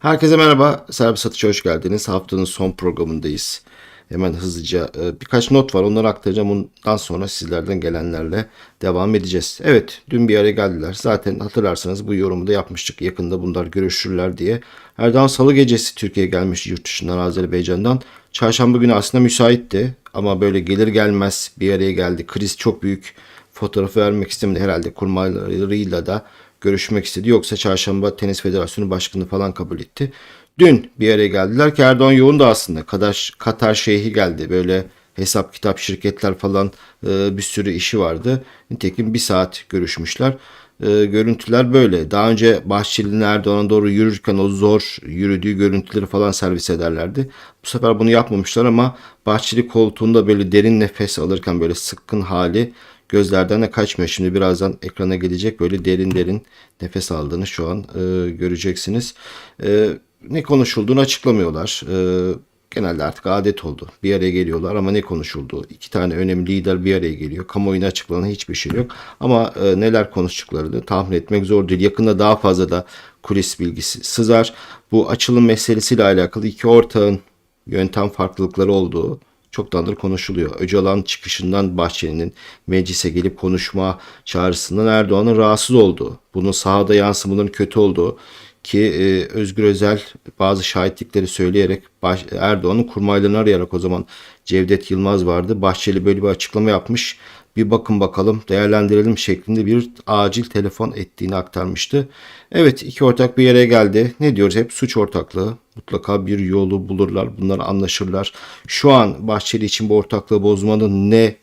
Herkese merhaba. Servis Satış'a hoş geldiniz. Haftanın son programındayız. Hemen hızlıca e, birkaç not var. Onları aktaracağım. Ondan sonra sizlerden gelenlerle devam edeceğiz. Evet, dün bir araya geldiler. Zaten hatırlarsanız bu yorumu da yapmıştık. Yakında bunlar görüşürler diye. Erdoğan Salı gecesi Türkiye'ye gelmiş yurt dışından Azerbaycan'dan. Çarşamba günü aslında müsaitti. Ama böyle gelir gelmez bir araya geldi. Kriz çok büyük. Fotoğrafı vermek istemedi herhalde. Kurmaylarıyla da görüşmek istedi. Yoksa Çarşamba Tenis Federasyonu Başkanı falan kabul etti. Dün bir araya geldiler ki Erdoğan yoğun da aslında. Katar, Katar Şeyhi geldi. Böyle hesap kitap şirketler falan e, bir sürü işi vardı. Nitekim bir saat görüşmüşler. E, görüntüler böyle. Daha önce Bahçeli'nin Erdoğan'a doğru yürürken o zor yürüdüğü görüntüleri falan servis ederlerdi. Bu sefer bunu yapmamışlar ama Bahçeli koltuğunda böyle derin nefes alırken böyle sıkkın hali gözlerden de kaçmıyor. Şimdi birazdan ekrana gelecek böyle derin derin nefes aldığını şu an e, göreceksiniz. E, ne konuşulduğunu açıklamıyorlar. E, genelde artık adet oldu. Bir araya geliyorlar ama ne konuşulduğu. iki tane önemli lider bir araya geliyor. Kamuoyuna açıklanan hiçbir şey yok. Ama e, neler konuştuklarını tahmin etmek zor değil. Yakında daha fazla da kulis bilgisi sızar. Bu açılım meselesiyle alakalı iki ortağın yöntem farklılıkları olduğu çoktandır konuşuluyor. Öcalan çıkışından Bahçeli'nin meclise gelip konuşma çağrısından Erdoğan'ın rahatsız olduğu, bunun sahada yansımaların kötü olduğu ki e, Özgür Özel bazı şahitlikleri söyleyerek Baş, Erdoğan'ın kurmaylarını arayarak o zaman Cevdet Yılmaz vardı. Bahçeli böyle bir açıklama yapmış. Bir bakın bakalım değerlendirelim şeklinde bir acil telefon ettiğini aktarmıştı. Evet iki ortak bir yere geldi. Ne diyoruz hep suç ortaklığı. Mutlaka bir yolu bulurlar. Bunlar anlaşırlar. Şu an Bahçeli için bu ortaklığı bozmanın ne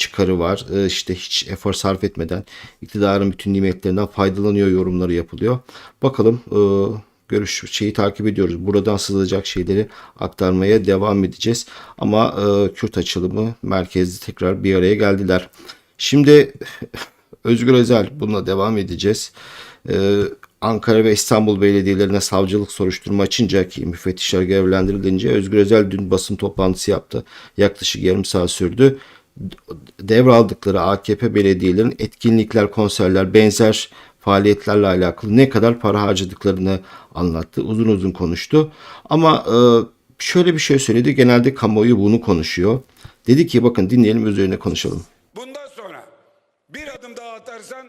çıkarı var. Ee, işte hiç efor sarf etmeden iktidarın bütün nimetlerinden faydalanıyor yorumları yapılıyor. Bakalım e, görüş şeyi takip ediyoruz. Buradan sızılacak şeyleri aktarmaya devam edeceğiz. Ama e, Kürt açılımı merkezli tekrar bir araya geldiler. Şimdi Özgür Özel bununla devam edeceğiz. Ee, Ankara ve İstanbul belediyelerine savcılık soruşturma açınca ki müfettişler görevlendirilince Özgür Özel dün basın toplantısı yaptı. Yaklaşık yarım saat sürdü. Devraldıkları AKP belediyelerin etkinlikler, konserler, benzer faaliyetlerle alakalı ne kadar para harcadıklarını anlattı. Uzun uzun konuştu. Ama e, şöyle bir şey söyledi. Genelde kamuoyu bunu konuşuyor. Dedi ki bakın dinleyelim üzerine konuşalım. Bundan sonra bir adım daha atarsan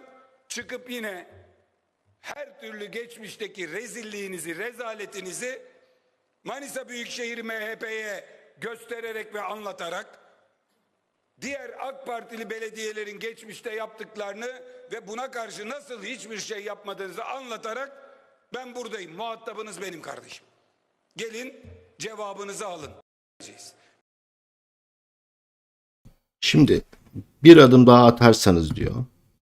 çıkıp yine her türlü geçmişteki rezilliğinizi, rezaletinizi Manisa Büyükşehir MHP'ye göstererek ve anlatarak diğer AK Partili belediyelerin geçmişte yaptıklarını ve buna karşı nasıl hiçbir şey yapmadığınızı anlatarak ben buradayım. Muhatabınız benim kardeşim. Gelin cevabınızı alın. Şimdi bir adım daha atarsanız diyor.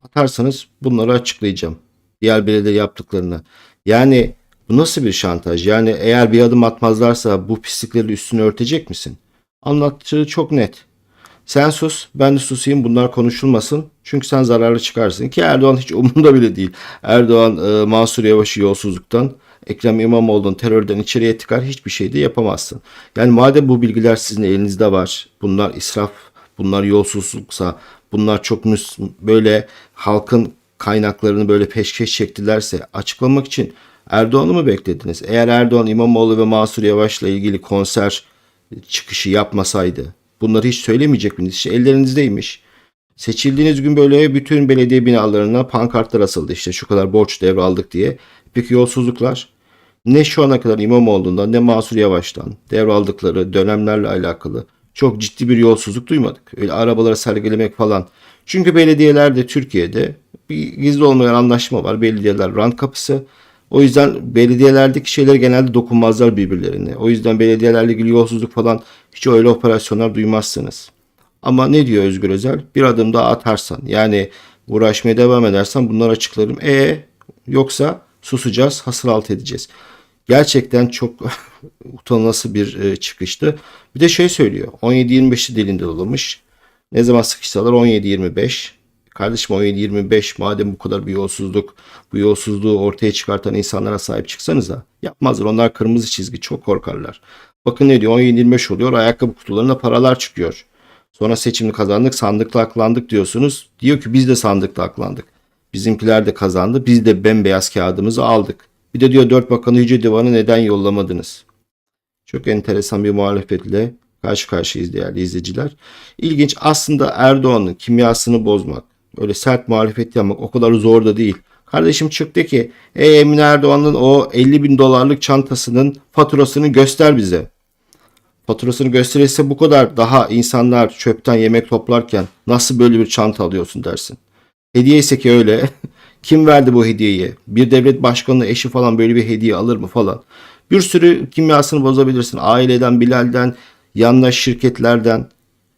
Atarsanız bunları açıklayacağım. Diğer belediye yaptıklarını. Yani bu nasıl bir şantaj? Yani eğer bir adım atmazlarsa bu pislikleri üstünü örtecek misin? Anlattığı çok net. Sen sus, ben de susayım bunlar konuşulmasın. Çünkü sen zararlı çıkarsın. Ki Erdoğan hiç umurunda bile değil. Erdoğan e, Mansur Yavaş'ı yolsuzluktan, Ekrem İmamoğlu'nu terörden içeriye tıkar hiçbir şey de yapamazsın. Yani madem bu bilgiler sizin elinizde var. Bunlar israf, bunlar yolsuzluksa, bunlar çok müs- böyle halkın kaynaklarını böyle peşkeş çektilerse açıklamak için Erdoğan'ı mı beklediniz? Eğer Erdoğan İmamoğlu ve Mansur Yavaş'la ilgili konser çıkışı yapmasaydı bunları hiç söylemeyecek miydiniz? İşte ellerinizdeymiş. Seçildiğiniz gün böyle bütün belediye binalarına pankartlar asıldı işte şu kadar borç devraldık diye. Peki yolsuzluklar? Ne şu ana kadar İmamoğlu'ndan ne Mansur Yavaş'tan devraldıkları dönemlerle alakalı çok ciddi bir yolsuzluk duymadık. Öyle arabaları sergilemek falan. Çünkü belediyelerde Türkiye'de bir gizli olmayan anlaşma var. Belediyeler rant kapısı. O yüzden belediyelerdeki şeyler genelde dokunmazlar birbirlerine. O yüzden belediyelerle ilgili yolsuzluk falan hiç öyle operasyonlar duymazsınız. Ama ne diyor Özgür Özel? Bir adım daha atarsan yani uğraşmaya devam edersen bunları açıklarım. E yoksa susacağız, hasır alt edeceğiz. Gerçekten çok utanılası bir e, çıkıştı. Bir de şey söylüyor. 17-25'i dilinde dolamış. Ne zaman sıkışsalar 17-25. Kardeşim 17-25 madem bu kadar bir yolsuzluk, bu yolsuzluğu ortaya çıkartan insanlara sahip çıksanız da yapmazlar. Onlar kırmızı çizgi çok korkarlar. Bakın ne diyor 17-25 oluyor ayakkabı kutularına paralar çıkıyor. Sonra seçimini kazandık sandıkla aklandık diyorsunuz. Diyor ki biz de sandıkla aklandık. Bizimkiler de kazandı biz de bembeyaz kağıdımızı aldık. Bir de diyor dört bakanı Yüce Divanı neden yollamadınız? Çok enteresan bir muhalefetle karşı karşıyayız değerli izleyiciler. İlginç aslında Erdoğan'ın kimyasını bozmak, öyle sert muhalefet yapmak o kadar zor da değil. Kardeşim çıktı ki ey Emine Erdoğan'ın o 50 bin dolarlık çantasının faturasını göster bize. Faturasını gösterirse bu kadar daha insanlar çöpten yemek toplarken nasıl böyle bir çanta alıyorsun dersin. Hediye ise ki öyle. Kim verdi bu hediyeyi? Bir devlet başkanının eşi falan böyle bir hediye alır mı falan. Bir sürü kimyasını bozabilirsin. Aileden, Bilal'den, yandaş şirketlerden.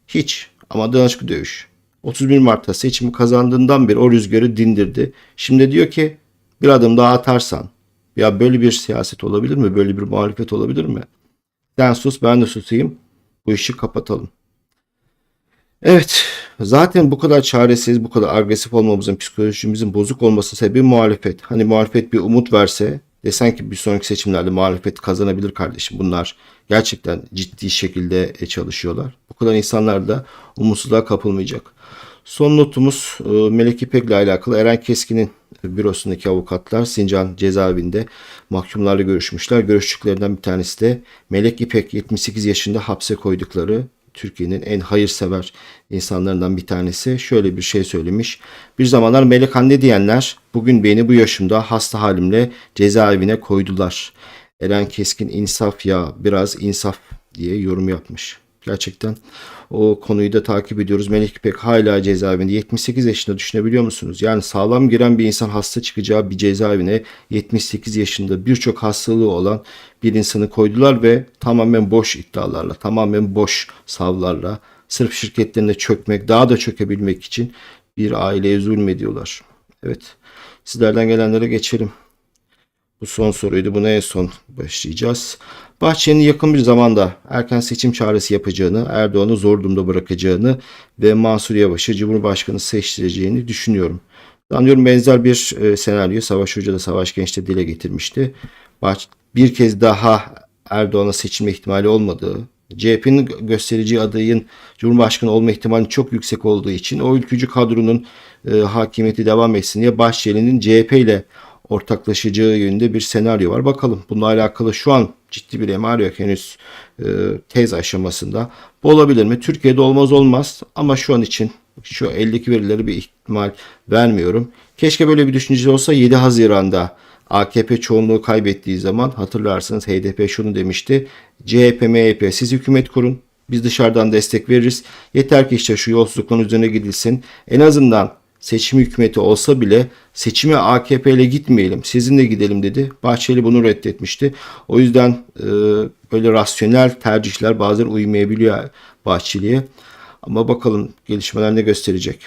Hiç. Ama danışıklı dövüş. 31 Mart'ta seçimi kazandığından beri o rüzgarı dindirdi. Şimdi diyor ki bir adım daha atarsan. Ya böyle bir siyaset olabilir mi? Böyle bir muhalefet olabilir mi? Sen sus ben de susayım. Bu işi kapatalım. Evet. Zaten bu kadar çaresiz, bu kadar agresif olmamızın, psikolojimizin bozuk olması sebebi muhalefet. Hani muhalefet bir umut verse, desen ki bir sonraki seçimlerde muhalefet kazanabilir kardeşim. Bunlar gerçekten ciddi şekilde e, çalışıyorlar. Bu kadar insanlar da umutsuzluğa kapılmayacak. Son notumuz e, Melek İpek'le alakalı Eren Keskin'in bürosundaki avukatlar Sincan cezaevinde mahkumlarla görüşmüşler. Görüştüklerinden bir tanesi de Melek İpek 78 yaşında hapse koydukları Türkiye'nin en hayırsever insanlarından bir tanesi şöyle bir şey söylemiş. Bir zamanlar Melek anne diyenler bugün beni bu yaşımda hasta halimle cezaevine koydular. Eren Keskin insaf ya biraz insaf diye yorum yapmış. Gerçekten o konuyu da takip ediyoruz. Melek İpek hala cezaevinde. 78 yaşında düşünebiliyor musunuz? Yani sağlam giren bir insan hasta çıkacağı bir cezaevine 78 yaşında birçok hastalığı olan bir insanı koydular ve tamamen boş iddialarla, tamamen boş savlarla sırf şirketlerine çökmek, daha da çökebilmek için bir aileye zulmediyorlar. Evet. Sizlerden gelenlere geçelim. Bu son soruydu. Buna en son başlayacağız. Bahçeli'nin yakın bir zamanda erken seçim çağrısı yapacağını, Erdoğan'ı zor durumda bırakacağını ve Mansur Yavaş'ı Cumhurbaşkanı seçtireceğini düşünüyorum. Sanıyorum benzer bir e, senaryo Savaş Hoca da Savaş Genç'te dile getirmişti. Bir kez daha Erdoğan'a seçilme ihtimali olmadığı, CHP'nin gösterici adayın Cumhurbaşkanı olma ihtimali çok yüksek olduğu için o ülkücü kadronun e, hakimiyeti devam etsin diye Bahçeli'nin CHP ile ortaklaşacağı yönünde bir senaryo var. Bakalım bununla alakalı şu an ciddi bir emar yok henüz e, tez aşamasında. Bu olabilir mi? Türkiye'de olmaz olmaz ama şu an için şu eldeki verileri bir ihtimal vermiyorum. Keşke böyle bir düşünce olsa 7 Haziran'da AKP çoğunluğu kaybettiği zaman hatırlarsınız HDP şunu demişti. CHP, MHP siz hükümet kurun. Biz dışarıdan destek veririz. Yeter ki işte şu yolsuzlukların üzerine gidilsin. En azından seçim hükümeti olsa bile seçime AKP ile gitmeyelim sizinle gidelim dedi. Bahçeli bunu reddetmişti. O yüzden e, böyle rasyonel tercihler bazen uymayabiliyor Bahçeli'ye. Ama bakalım gelişmeler ne gösterecek.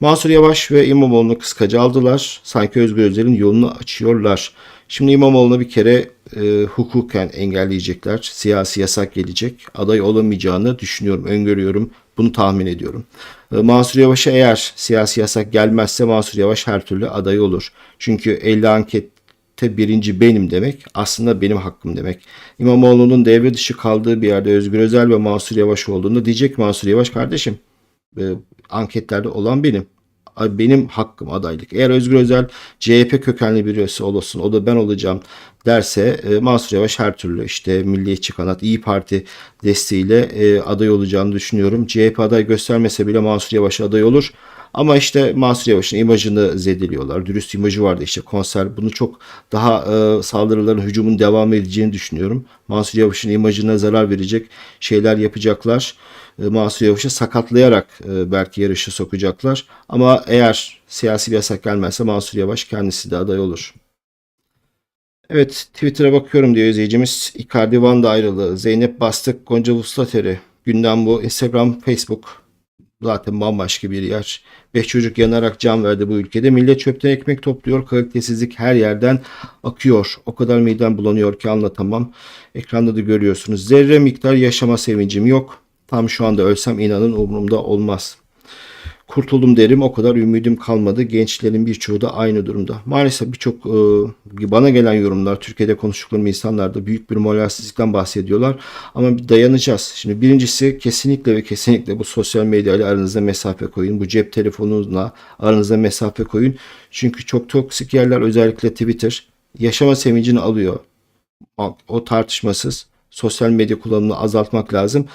Mansur Yavaş ve İmamoğlu'nu kıskaca aldılar. Sanki Özgür Özel'in yolunu açıyorlar. Şimdi İmamoğlu'na bir kere e, hukuken engelleyecekler. Siyasi yasak gelecek. Aday olamayacağını düşünüyorum, öngörüyorum. Bunu tahmin ediyorum. E, Mansur Yavaş'a eğer siyasi yasak gelmezse Mansur Yavaş her türlü aday olur. Çünkü 50 ankette birinci benim demek aslında benim hakkım demek. İmamoğlu'nun devre dışı kaldığı bir yerde Özgür Özel ve Mansur Yavaş olduğunda diyecek Mansur Yavaş kardeşim e, anketlerde olan benim. Benim hakkım adaylık. Eğer Özgür Özel CHP kökenli birisi olursun o da ben olacağım derse e, Mansur Yavaş her türlü işte Milliyetçi Kanat İyi Parti desteğiyle e, aday olacağını düşünüyorum. CHP aday göstermese bile Mansur Yavaş aday olur. Ama işte Mansur Yavaş'ın imajını zedeliyorlar. Dürüst imajı vardı işte konser. Bunu çok daha e, saldırıların, hücumun devam edeceğini düşünüyorum. Mansur Yavaş'ın imajına zarar verecek şeyler yapacaklar. E, Mansur Yavaş'ı sakatlayarak e, belki yarışı sokacaklar. Ama eğer siyasi bir yasak gelmezse Mansur Yavaş kendisi de aday olur. Evet Twitter'a bakıyorum diyor izleyicimiz. Icardi Van'da ayrılığı. Zeynep Bastık, Gonca Vuslateri. Gündem bu. Instagram, Facebook. Zaten bambaşka bir yer. Beş çocuk yanarak can verdi bu ülkede. Millet çöpten ekmek topluyor. Kalitesizlik her yerden akıyor. O kadar midem bulanıyor ki anlatamam. Ekranda da görüyorsunuz. Zerre miktar yaşama sevincim yok. Tam şu anda ölsem inanın umurumda olmaz. Kurtuldum derim o kadar ümidim kalmadı. Gençlerin birçoğu da aynı durumda. Maalesef birçok e, bana gelen yorumlar Türkiye'de konuştuklarım insanlar da büyük bir moralsizlikten bahsediyorlar. Ama dayanacağız. Şimdi birincisi kesinlikle ve kesinlikle bu sosyal medya ile aranızda mesafe koyun. Bu cep telefonunuzla aranızda mesafe koyun. Çünkü çok toksik yerler özellikle Twitter yaşama sevincini alıyor. O- tartışmasız. Sosyal medya kullanımını azaltmak lazım.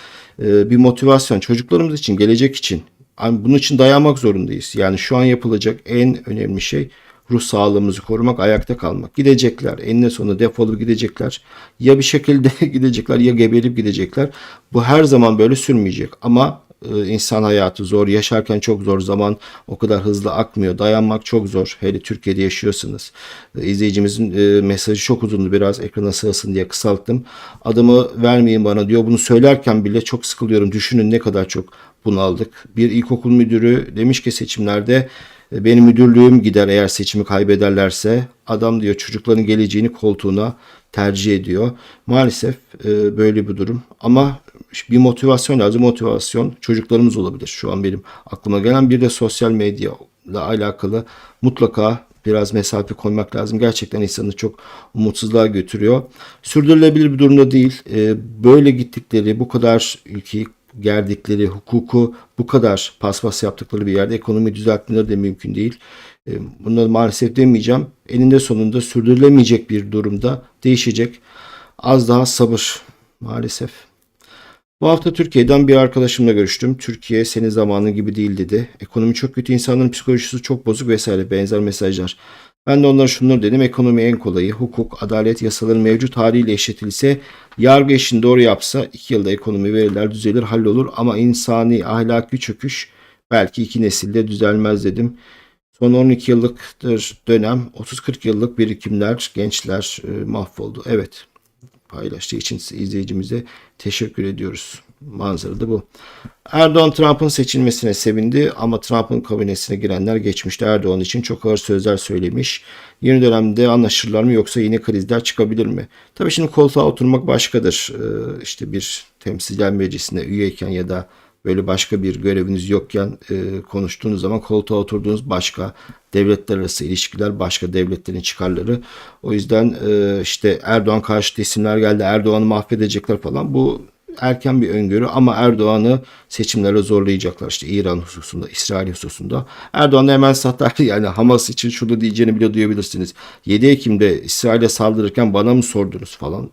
Ee, bir motivasyon çocuklarımız için, gelecek için. Yani bunun için dayanmak zorundayız. Yani şu an yapılacak en önemli şey ruh sağlığımızı korumak, ayakta kalmak. Gidecekler. Enine sonunda defolup gidecekler. Ya bir şekilde gidecekler ya geberip gidecekler. Bu her zaman böyle sürmeyecek. Ama e, insan hayatı zor. Yaşarken çok zor. Zaman o kadar hızlı akmıyor. Dayanmak çok zor. Hele Türkiye'de yaşıyorsunuz. E, İzleyicimizin e, mesajı çok uzundu. Biraz ekrana sığsın diye kısalttım. Adımı vermeyin bana diyor. Bunu söylerken bile çok sıkılıyorum. Düşünün ne kadar çok bunaldık. Bir ilkokul müdürü demiş ki seçimlerde e, benim müdürlüğüm gider eğer seçimi kaybederlerse. Adam diyor çocukların geleceğini koltuğuna tercih ediyor. Maalesef e, böyle bir durum. Ama bir motivasyon lazım. Motivasyon çocuklarımız olabilir. Şu an benim aklıma gelen bir de sosyal medya ile alakalı mutlaka biraz mesafe koymak lazım. Gerçekten insanı çok umutsuzluğa götürüyor. Sürdürülebilir bir durumda değil. E, böyle gittikleri, bu kadar ülkeyi gerdikleri, hukuku bu kadar paspas yaptıkları bir yerde ekonomi düzeltmeleri de mümkün değil. E, Bunları maalesef demeyeceğim. Eninde sonunda sürdürülemeyecek bir durumda değişecek. Az daha sabır maalesef. Bu hafta Türkiye'den bir arkadaşımla görüştüm. Türkiye senin zamanın gibi değil dedi. Ekonomi çok kötü, insanların psikolojisi çok bozuk vesaire benzer mesajlar. Ben de onlara şunları dedim. Ekonomi en kolayı. Hukuk, adalet, yasaların mevcut haliyle eşitilse, yargı işini doğru yapsa iki yılda ekonomi veriler düzelir, hallolur. Ama insani, ahlaki çöküş belki iki nesilde düzelmez dedim. Son 12 yıllıktır dönem 30-40 yıllık birikimler, gençler e, mahvoldu. Evet paylaştığı için izleyicimize teşekkür ediyoruz. Manzara da bu. Erdoğan Trump'ın seçilmesine sevindi ama Trump'ın kabinesine girenler geçmişte Erdoğan için çok ağır sözler söylemiş. Yeni dönemde anlaşırlar mı yoksa yine krizler çıkabilir mi? Tabii şimdi koltuğa oturmak başkadır. Ee, işte bir temsilciler meclisinde üyeyken ya da böyle başka bir göreviniz yokken e, konuştuğunuz zaman koltuğa oturduğunuz başka devletler arası ilişkiler başka devletlerin çıkarları. O yüzden e, işte Erdoğan karşıtı isimler geldi Erdoğan'ı mahvedecekler falan bu erken bir öngörü ama Erdoğan'ı seçimlere zorlayacaklar işte İran hususunda, İsrail hususunda. Erdoğan hemen satar yani Hamas için şunu diyeceğini bile duyabilirsiniz. 7 Ekim'de İsrail'e saldırırken bana mı sordunuz falan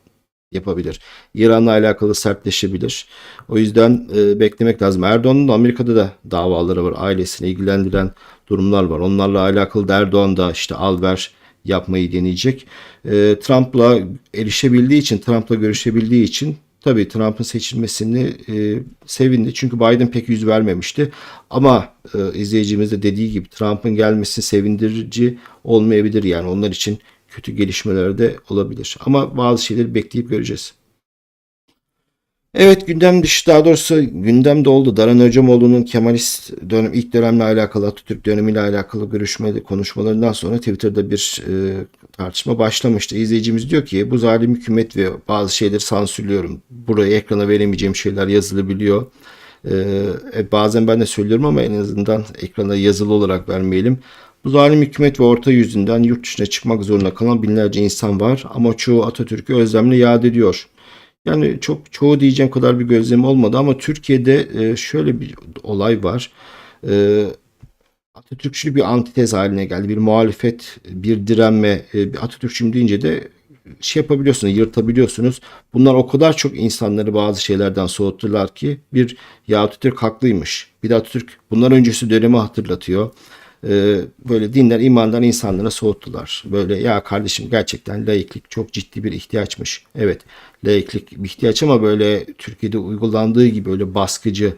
yapabilir. İran'la alakalı sertleşebilir. O yüzden e, beklemek lazım. Erdoğan'ın da Amerika'da da davaları var. Ailesini ilgilendiren durumlar var. Onlarla alakalı da Erdoğan da işte al ver yapmayı deneyecek. E, Trump'la erişebildiği için, Trump'la görüşebildiği için tabii Trump'ın seçilmesini e, sevindi. Çünkü Biden pek yüz vermemişti. Ama e, izleyicimiz de dediği gibi Trump'ın gelmesi sevindirici olmayabilir. Yani onlar için kötü gelişmeler de olabilir. Ama bazı şeyleri bekleyip göreceğiz. Evet gündem dışı daha doğrusu gündemde oldu. Daran Öcamoğlu'nun Kemalist dönem ilk dönemle alakalı Atatürk dönemiyle alakalı görüşme konuşmalarından sonra Twitter'da bir e, tartışma başlamıştı. İzleyicimiz diyor ki bu zalim hükümet ve bazı şeyleri sansürlüyorum. Buraya ekrana veremeyeceğim şeyler yazılabiliyor. E, e, bazen ben de söylüyorum ama en azından ekrana yazılı olarak vermeyelim. Bu zalim hükümet ve orta yüzünden yurt dışına çıkmak zorunda kalan binlerce insan var ama çoğu Atatürk'ü özlemle yad ediyor. Yani çok çoğu diyeceğim kadar bir gözlem olmadı ama Türkiye'de e, şöyle bir olay var. E, Atatürkçülük bir antitez haline geldi. Bir muhalefet, bir direnme. E, bir Atatürkçüm deyince de şey yapabiliyorsunuz, yırtabiliyorsunuz. Bunlar o kadar çok insanları bazı şeylerden soğuttular ki bir ya Atatürk haklıymış. Bir de Atatürk bunlar öncesi dönemi hatırlatıyor. Ee, böyle dinler imandan insanlara soğuttular. Böyle ya kardeşim gerçekten laiklik çok ciddi bir ihtiyaçmış. Evet laiklik bir ihtiyaç ama böyle Türkiye'de uygulandığı gibi öyle baskıcı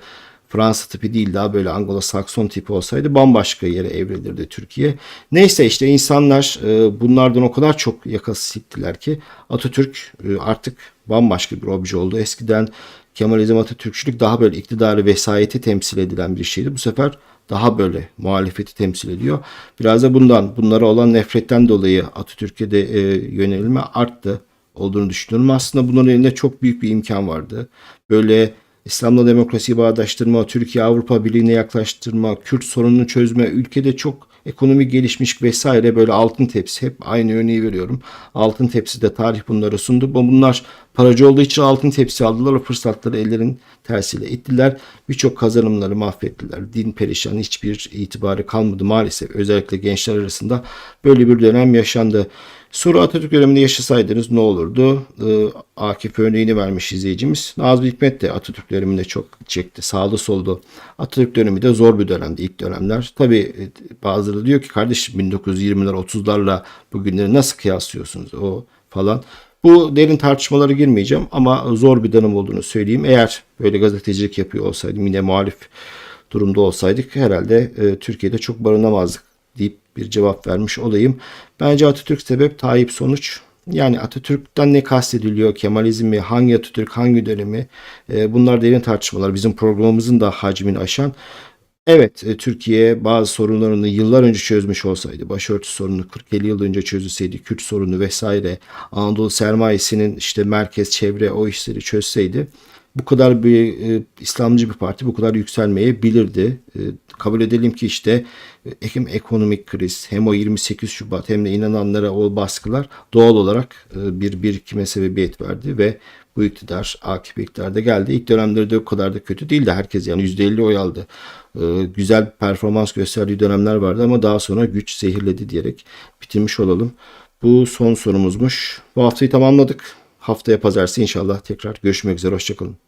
Fransa tipi değil daha böyle Anglo-Sakson tipi olsaydı bambaşka yere evrilirdi Türkiye. Neyse işte insanlar e, bunlardan o kadar çok yakası siktiler ki Atatürk e, artık bambaşka bir obje oldu. Eskiden Kemalizm Atatürkçülük daha böyle iktidarı vesayeti temsil edilen bir şeydi. Bu sefer daha böyle muhalefeti temsil ediyor. Biraz da bundan, bunlara olan nefretten dolayı Atatürk'e de e, yönelme arttı olduğunu düşünüyorum. Aslında bunların elinde çok büyük bir imkan vardı. Böyle İslam'la demokrasiyi bağdaştırma, Türkiye Avrupa Birliği'ne yaklaştırma, Kürt sorununu çözme, ülkede çok ekonomi gelişmiş vesaire böyle altın tepsi hep aynı örneği veriyorum. Altın tepside tarih bunları sundu. Bunlar paracı olduğu için altın tepsi aldılar. O fırsatları ellerin tersiyle ittiler. Birçok kazanımları mahvettiler. Din perişan hiçbir itibarı kalmadı maalesef. Özellikle gençler arasında böyle bir dönem yaşandı. Soru Atatürk döneminde yaşasaydınız ne olurdu? Ee, Akif örneğini vermiş izleyicimiz. Nazım Hikmet de Atatürk döneminde çok çekti. Sağlı soldu. Atatürk dönemi de zor bir dönemdi ilk dönemler. Tabii e, bazıları diyor ki kardeşim 1920'ler 30'larla bugünleri nasıl kıyaslıyorsunuz o falan. Bu derin tartışmalara girmeyeceğim ama zor bir dönem olduğunu söyleyeyim. Eğer böyle gazetecilik yapıyor olsaydım yine muhalif durumda olsaydık herhalde e, Türkiye'de çok barınamazdık deyip bir cevap vermiş olayım. Bence Atatürk sebep Tayyip sonuç. Yani Atatürk'ten ne kastediliyor? Kemalizm mi? Hangi Atatürk? Hangi dönemi? E, bunlar derin tartışmalar. Bizim programımızın da hacmini aşan. Evet, e, Türkiye bazı sorunlarını yıllar önce çözmüş olsaydı, başörtü sorunu 40-50 yıl önce çözülseydi, Kürt sorunu vesaire, Anadolu sermayesinin işte merkez, çevre o işleri çözseydi, bu kadar bir e, İslamcı bir parti bu kadar yükselmeyebilirdi. E, kabul edelim ki işte e, hem ekonomik kriz hem o 28 Şubat hem de inananlara o baskılar doğal olarak e, bir birikime sebebiyet verdi ve bu iktidar AKP iktidarda geldi. İlk dönemleri de o kadar da kötü değildi. Herkes yani %50 oy aldı. E, güzel performans gösterdiği dönemler vardı ama daha sonra güç zehirledi diyerek bitirmiş olalım. Bu son sorumuzmuş. Bu haftayı tamamladık. Haftaya pazartesi inşallah tekrar görüşmek üzere. Hoşçakalın.